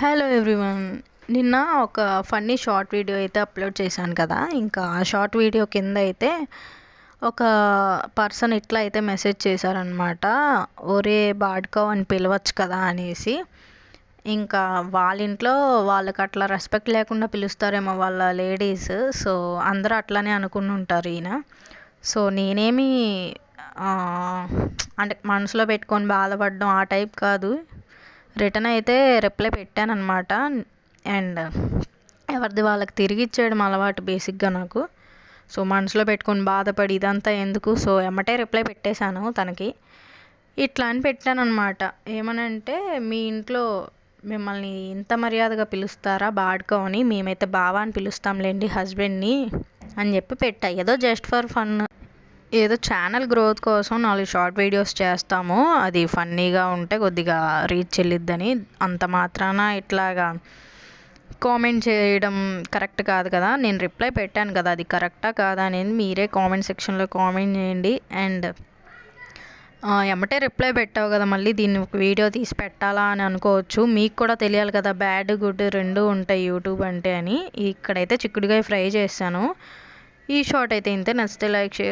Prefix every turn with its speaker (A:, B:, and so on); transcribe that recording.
A: Hello everyone. నిన్న ఒక funny short video అయితే అప్లోడ్ చేశాను కదా. ఇంకా ఆ షార్ట్ వీడియో కింద అయితే ఒక పర్సన్ ఇట్లా అయితే మెసేజ్ చేశారనమాట ఒరే బాడ్కో అని పిలవచ్చు కదా అనేసి. ఇంకా వాళ్ళ ఇంట్లో వాళ్ళకి అట్లా రెస్పెక్ట్ లేకుండా పిలుస్తారేమో వాళ్ళ లేడీస్ సో అందరూ అట్లానే అనుకుని ఉంటారు ఈయన. సో నేనేమి అంటే మనసులో పెట్టుకొని బాధపడడం ఆ టైప్ కాదు. రిటర్న్ అయితే రిప్లై పెట్టాను అనమాట అండ్ ఎవరిది వాళ్ళకి తిరిగి ఇచ్చేయడం అలవాటు బేసిక్గా నాకు. సో మనసులో పెట్టుకొని బాధపడి ఇదంతా ఎందుకు? సో ఎమ్మటే రిప్లై పెట్టేశాను తనకి. ఇట్లా అని పెట్టాను అనమాట ఏమనంటే మీ ఇంట్లో మిమ్మల్ని ఇంత మర్యాదగా పిలుస్తారా బాడుకో అని మేమైతే బావా అని పిలుస్తాంలేండి హస్బెండ్ని అని చెప్పి పెట్టా. ఏదో జస్ట్ ఫర్ ఫన్ ఏదో ఛానల్ గ్రోత్ కోసం నాలుగు షార్ట్ వీడియోస్ చేస్తాము. అది ఫన్నీగా ఉంటే కొద్దిగా రీచ్ చెల్లిద్దని అంత మాత్రాన ఇట్లాగా కామెంట్ చేయడం కరెక్ట్ కాదు కదా. నేను రిప్లై పెట్టాను కదా అది కరెక్టా కాదా అనేది మీరే కామెంట్ సెక్షన్లో కామెంట్ చేయండి. అండ్ ఎమ్మటే రిప్లై పెట్టావు కదా మళ్ళీ దీన్ని ఒక వీడియో తీసి పెట్టాలా అని అనుకోవచ్చు. మీకు కూడా తెలియాలి కదా బ్యాడ్ గుడ్ రెండు ఉంటాయి యూట్యూబ్ అంటే అని. ఇక్కడైతే చిక్కుడుకాయ ఫ్రై చేశాను. ఈ షార్ట్ అయితే ఇంతే. నచ్చితే లైక్ షేర్